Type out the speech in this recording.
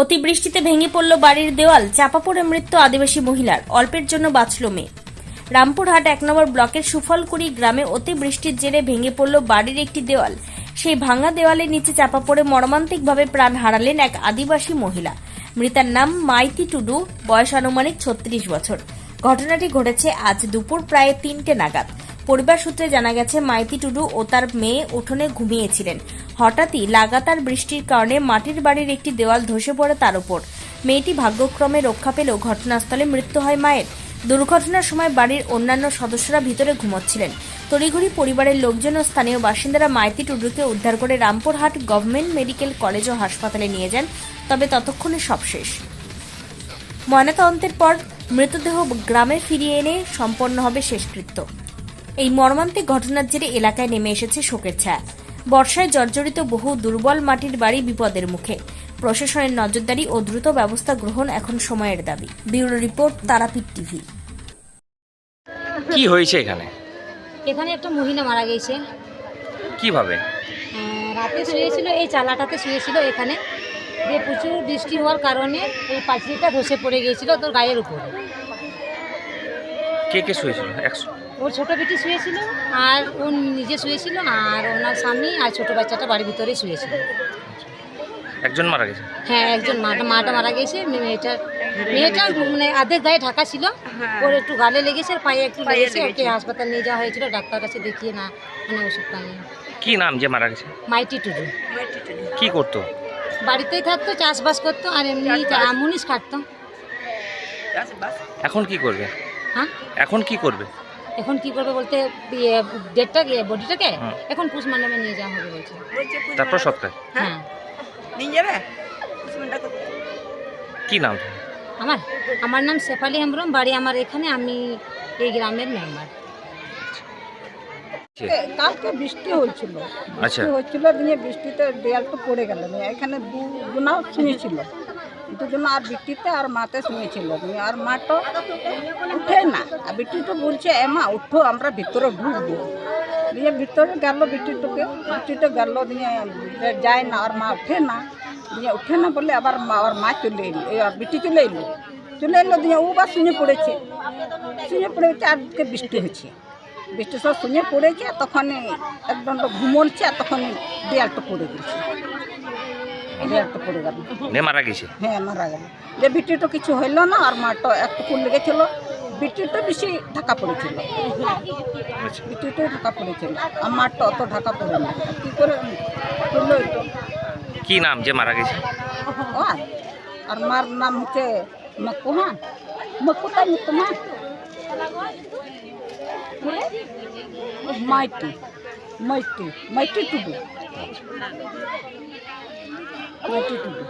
অতিবৃষ্টিতে ভেঙে পড়ল বাড়ির দেওয়াল, চাপা পড়ে মৃত্যু আদিবাসী মহিলার, অল্পের জন্য বাঁচল মেয়ে। রামপুরহাট এক নম্বর ব্লকের সুফলকুড়ি গ্রামে অতিবৃষ্টির জেরে ভেঙে পড়ল বাড়ির একটি দেওয়াল। সেই ভাঙা দেওয়ালের নিচে চাপা পড়ে মর্মান্তিকভাবে প্রাণ হারালেন এক আদিবাসী মহিলা। মৃতার নাম মাইতি টুডু, বয়স আনুমানিক ছত্রিশ বছর। ঘটনাটি ঘটেছে আজ দুপুর প্রায় তিনটে নাগাদ। পরিবার সূত্রে জানা গেছে, মাইতি টুডু ও তার মেয়ে উঠোনে ঘুমিয়েছিলেন। হঠাৎই লাগাতার বৃষ্টির কারণে মাটির বাড়ির একটি দেওয়াল ধসে পড়ে তার উপর মেয়েটি ভাগ্যক্রমে রক্ষা পেলেও ঘটনাস্থলে মৃত্যু হয় মায়ের। দুর্ঘটনার সময় বাড়ির অন্যান্য সদস্যরা ভিতরে ঘুমোচ্ছিলেন। তড়িঘড়ি পরিবারের লোকজন ও স্থানীয় বাসিন্দারা মাইতি টুডুকে উদ্ধার করে রামপুরহাট গভর্নমেন্ট মেডিকেল কলেজ ও হাসপাতালে নিয়ে যান, তবে ততক্ষণে সব শেষ। ময়নাতদন্তের পর মৃতদেহ গ্রামে ফিরিয়ে এনে সম্পন্ন হবে শেষকৃত্য। এই মর্মান্তিক ঘটনার জেরে এলাকায় নেমে এসেছে শোকের ছায়া। বর্ষায় জর্জরিত বহু দুর্বল মাটির বাড়ি বিপদের মুখে। প্রশাসনের নজরদারি ও দ্রুত ব্যবস্থা গ্রহণ এখন সময়ের দাবি। Bureau report Tarapith TV. কি হয়েছে এখানে? এখানে একটা মহিলা মারা গেছে। কীভাবে? আহ, রাতে শুয়েছিল এই চালাটাতে শুয়েছিল এখানে। যে প্রচুর বৃষ্টি হওয়ার কারণে এই পাঁচিলটা ধসে পড়ে গিয়েছিল তোর গায়ের উপরে। কে কে শুয়েছিল? একশো ওর ছোটো বেটি শুয়েছিল আর ও নিজে শুয়েছিল আর ওনার স্বামী আর ছোটো বাচ্চাটা বাড়ির ভিতরে শুয়েছিল। একজন মারা গেছে? হ্যাঁ একজন মাটা মাটা মারা গেছে। মেয়েটা মেয়েটা মানে আধেক গায়ে ঢাকা ছিল। ওর একটু গালে লেগেছে আর পায়ে একটু লেগেছে ওকে হাসপাতাল নিয়ে যাওয়া হয়েছিল। ডাক্তার কাছে দেখিয়ে না মানে ওষুধটা নিয়ে কি নাম যে মারা গেছে? মাইটি টুডু। কি করতো? বাড়িতেই থাকতো চাষবাস করতো আর এমনি মুনিশ কাটতো এখন কি করবে? হ্যাঁ? এখন কি করবে? এখন কি করবে বলতে ইয়ে, ডেটটা বডিটাকে এখন পুষ মণ্ডপে নিয়ে যাওয়া হবে বলছে। তারপর সৎকার। হ্যাঁ। নিয়ে যাবে? কি নাম? আমার? আমার নাম শেফালি হেমব্রম বাড়ি আমার এখানে আমি এই গ্রামের মেম্বার। কালকে বৃষ্টি হয়েছিল। আচ্ছা। বৃষ্টি হচ্ছিল দিয়ে বৃষ্টিতে দেয়াল তো পড়ে গেল। এখানে দুজনাও শুনেছিল। দুজন আর বৃষ্টিতে আর মাতে শুনেছিল আর মা তো উঠে না। আর বৃষ্টি তো বলছে, এ মা, উঠো, আমরা ভিতরে ঢুকবো। দিয়ে ভিতরে গেল বৃষ্টিটাকে বৃষ্টিটা গেল দিয়ে যায় না, আর মা উঠে না। দিয়ে উঠে না বলে আবার মা, আর মা চলে এলো। আর বৃষ্টি চলে এলো। চলে এলো দিয়ে ও বা শুনে পড়েছে। শুনে পড়েছে, আর দিকে বৃষ্টি হচ্ছে। বৃষ্টি সব শুনে পড়েছে তখন একদম ঘুমোচ্ছে তখন দেয়ালটা পড়ে গেছে। দেয়ালটা পড়ে গেল নে মারা গেছে। হ্যাঁ মারা গেল। যে বিটিটা কিছু হইল না আর মাটা একটু লেগেছিল বিটিটা বেশি ঢাকা পড়েছিল। আচ্ছা। বিটিটা ঢাকা পড়েছিল। আর মাটা অত ঢাকা পড়ে না। কী করে হইল কি নাম যে মারা গেছে? আর আর মার নাম হচ্ছে মক্কু মক্কু তাই তোমার মাইটি মাইটি মাইটি টুডু। মাইটি টুডু